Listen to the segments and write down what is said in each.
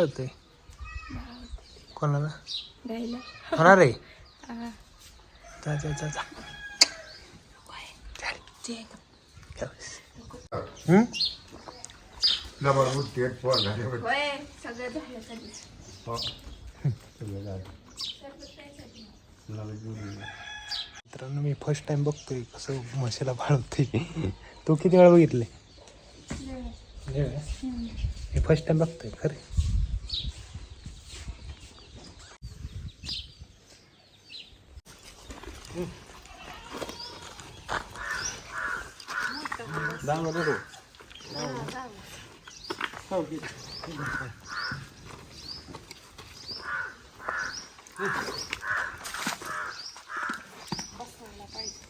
काय होतंय कोणाला होणार आहे? हा. जा जा जा जा. जे हम्म? कधीच मित्रांनो मी फर्स्ट टाइम बघतोय कसं म्हशीला बाळवते तू किती वेळा बघितले? मी फर्स्ट टाइम बघतोय खरे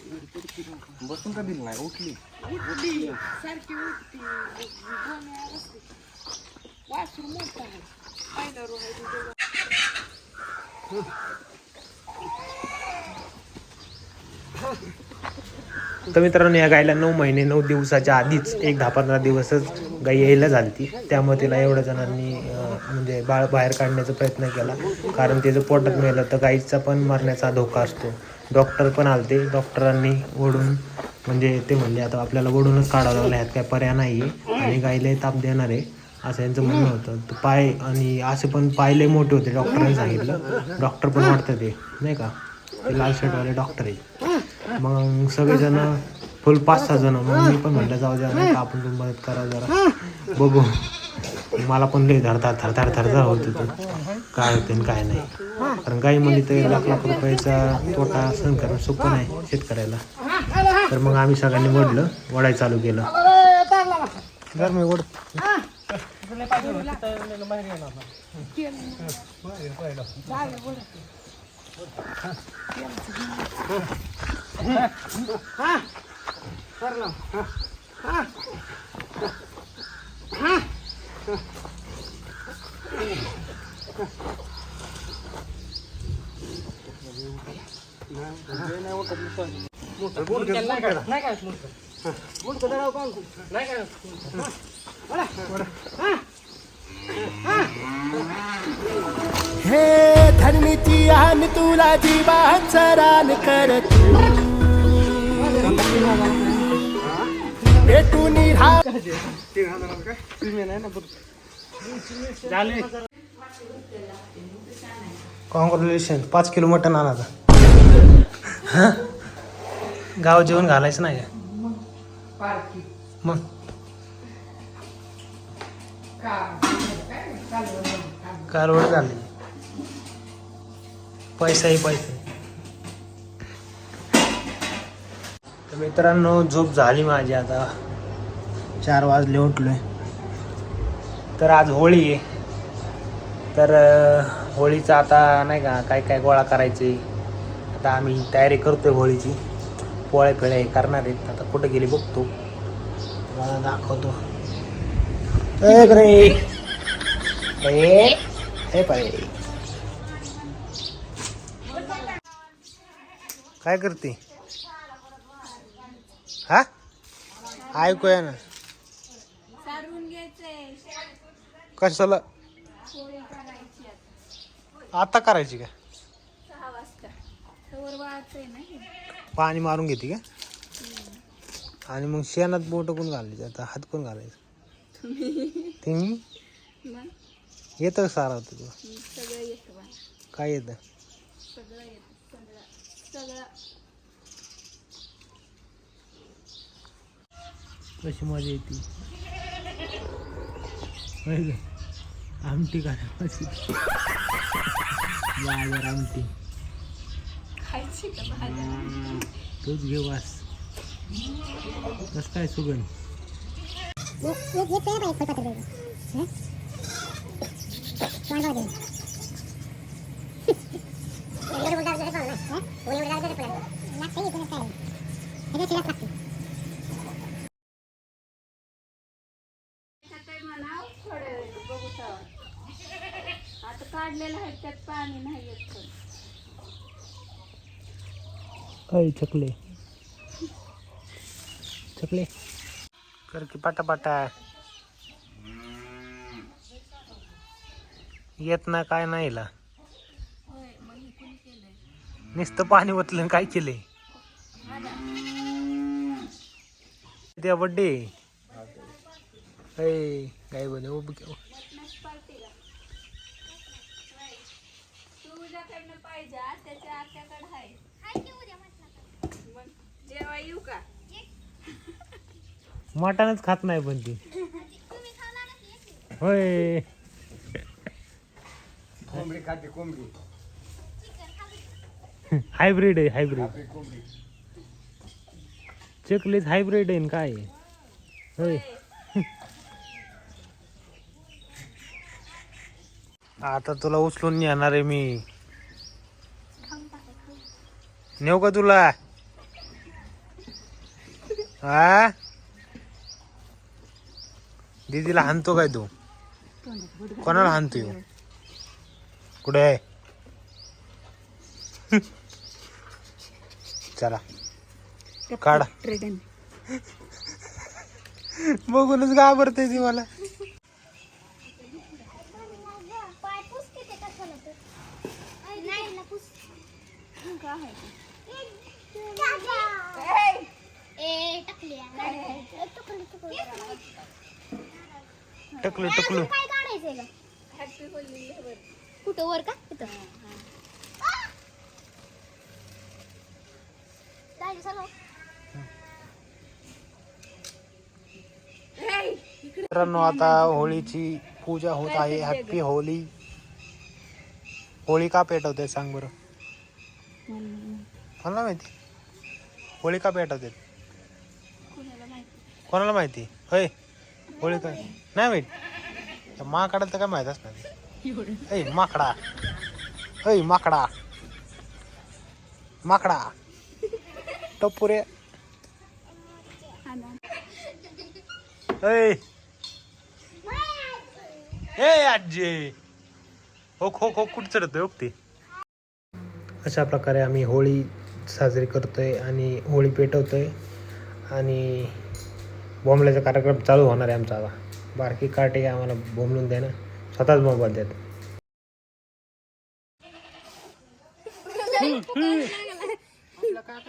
बसून का दिली नाही उठली? सारखी उठती दोन वेळा बसते वासरू मोठा आहे पायदारू आहे तर मित्रांनो या गायला नऊ महिने नऊ दिवसाच्या आधीच एक दहा पंधरा दिवसच गाय यायला झाली त्यामुळे तिला एवढ्या जणांनी म्हणजे बाळ बाहेर काढण्याचा प्रयत्न केला. कारण तिचं पोटात मिळालं तर गाईचा पण मरण्याचा धोका असतो. डॉक्टर पण आलते. डॉक्टरांनी ओढून म्हणजे ते म्हणले आता आपल्याला ओढूनच काढावं लागलं ह्यात काय पर्याय नाही आहे आणि गायला ताप देणार आहे असं यांचं म्हणणं होतं. तर पाय आणि असे पण पायले मोठे होते डॉक्टरांनी सांगितलं. डॉक्टर पण वाटतं ते नाही का? ते लाल शर्टवाले डॉक्टर आहे मग सगळेजण फुल पाच सहा जण. मग मी पण म्हटलं जाऊ द्या नाही का आपण पण मदत करा जरा. बघू. मला पण लई धरधार थरथर थरथर होत होतं. काय होते आणि काय नाही. कारण गाई म्हणली तर लाख लाख रुपयाचा तोटा सहन करणं सोपं नाही शेतकऱ्याला. तर मग आम्ही सगळ्यांनी वडलं वडाय चालू केलं. जर मी वड हे आणि तुला जीवाचं रान करत. भेटून राहा कॉंग्रॅच्युलेशन पाच किलो मटण आणायचं गाव जेवण घालायचं नाही का? मग? कारवड झाली. पैसाही पैसा तर मित्रांनो झोप झाली माझी आता. चार वाजले उठलोय. तर आज होळी आहे. तर होळीचं आता नाही का काय काय गोळा करायचे? आता आम्ही तयारी करतोय होळीची. पोळे फिळे करणार आहेत. आता कुठं गेली बघतो. मला दाखवतो. ए रे. ए हे पाय. काय करते? हा? ऐकूया ना. कशाला? आता. करायची का. पाणी मारून घेते का? आणि मग शेणात बोट कोण घालायचे? आता हात कोण घालायचं? तुम्ही? येतं सारा मला काय येतं. सगळं कशी मजा येते? आमटी का बाजार आमटी. खायची का तूच घे वास. कस काय सुगंध? आता काढलेलं आहे त्यात पाणी नाही येत पण चकले चकले कर की पाटा पाटा येत ना काय नाही हिला होय मग हे कुणी केलंय नुसतं पाणी ओतलं काय केलंय? त्या बड्डे काय का मटणच खात नाही पण ती. होय. कोंबडी खाते कोंबडी. हायब्रिड आहे हायब्रिड चकलीच हायब्रिड आहे काय? होय. आता तुला उचलून नेणार आहे मी. नेऊ का तुला? हा दीदीला हाणतो काय तू? कोणाला हाणतो कुठे आहे? चला. काढा. बघूनच घाबरते ती मला. टकलू टकलू. कुठं वर का? इथं जायचं मित्रांनो आता होळीची पूजा होत आहे. हॅप्पी होळी होळी का पेटवते सांग बरं? कोणाला माहिती? होळी का पेटवते? कोणाला माहिती? होय. होळी का? नाही माहिती. माकडा माकडाला तर काय माहीत असणार? ऐ माकडा. ऐ माकडा. माकडा. ए आजी. हो खो खो कुठं चढतोय ओके अशा प्रकारे आम्ही होळी साजरी करतोय आणि होळी पेटवतोय आणि बॉम्बल्याचा कार्यक्रम चालू होणार आहे आमचा आता. बारकी काटे आम्हाला बोंबलून द्या ना. स्वतःच मोबाईल देत.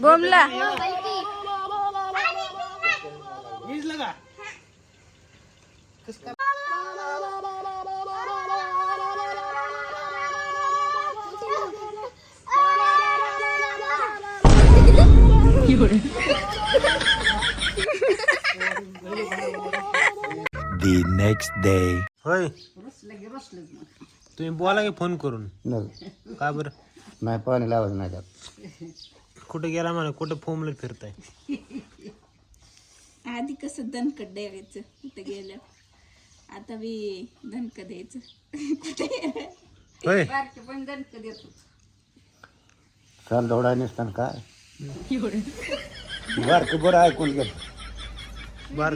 बोमला. The next day. होय। तुम्ही बोला की फ़ोन करून. का बरं? नाही पाणी लावायचं नाही त्यात. कुठे गेला म्हणा कुठं फोमला फिरताय? आधी कसं दणकट द्यायचं कुठे गेलं. आता बी दणक द्यायचं. कुठे होय. बारके पण दणक देतो चाल दौडा नसताना काय? बारकं बरं ऐकून घे. बार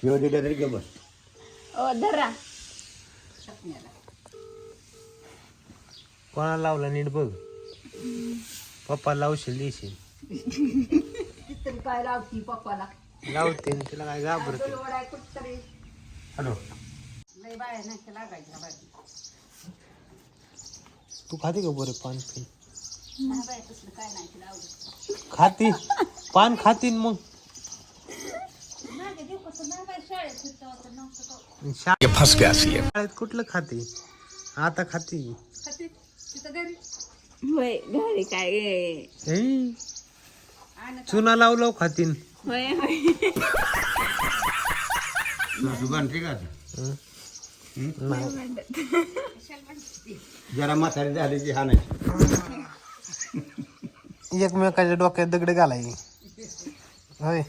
शिव दिलं तरी घे बस. ओ धरा. कोणाला लावला नीट बघ. पप्पा लावशील देशील. काय लावती पप्पाला? लावते न तिला काय घाबरते. हॅलो. तू खाते का बरे पान पिन खाती. पान खातीन मग. शा- शाळेत कुठलं खाते? आता खाती. होय घरी काय गे? ए, चुना लाव लाव खातीन. होय होय. दुकान ठीक आहे हं? नाही. जरा म्हातारी झाली की हाणायची. एकमेकाच्या डोक्यात दगड घालायची होय.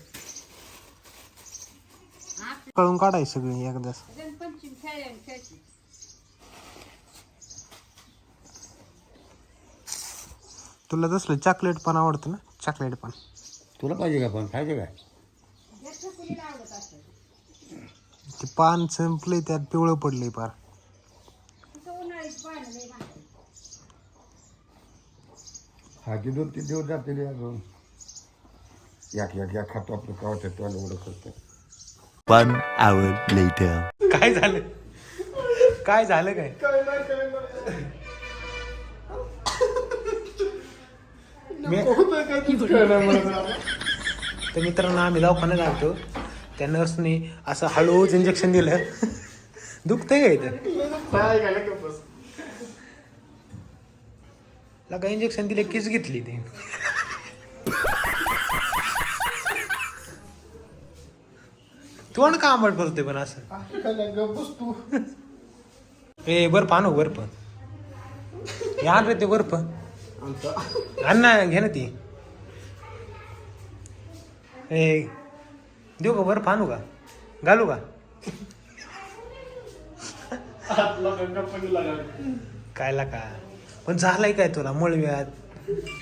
कळून काढाय सगळी एकदाच. पंचम खेळ खेळची तुला तसलं चॉकलेट पण आवडतं ना चॉकलेट पण. तुला पाहिजे का पण? खायचे काय? ते पान संपले त्यात पिवळं पडले पार खायचे दोन तीन दिवस जातील अजून याक याक याक खातो आपलं कावत येतो आणि एवढं करतो. One hour later. काय झालं? काय झालं काय? तर मित्रांनो आम्ही दवाखान्यात घालतो त्या नर्सने असं हळूच इंजेक्शन दिलं. दुखतंय का इथं? लगा इंजेक्शन दिले किस घेतली ती. तोंड का आंबट करतोय पण असं? ए बर्फ आणू बर्फ. हे रे ते बर्फ. आण ना घे ना ती. ए देऊ का बर्फ आणू का? घालू का? कायला का पण झालाय काय तुला? मळव्यात.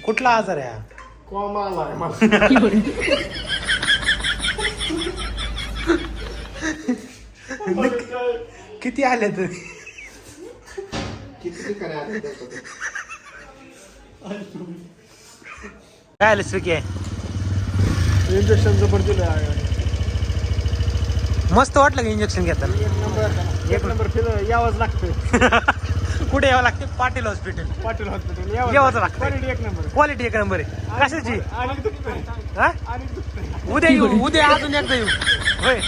कुठला आजार आहे हा? किती आले तर काय आलं श्रीके? इंजेक्शन जबर दिलं मस्त वाटलं का इंजेक्शन घेताना? एक नंबर. फिर यावंच लागतं कुठे यावं लागते पाटील हॉस्पिटल पाटील हॉस्पिटल यावंच लागतं. क्वालिटी एक नंबर. क्वालिटी एक नंबर आहे. कशाची? आणि उद्या येऊ उद्या अजून एकदा येऊ. होय.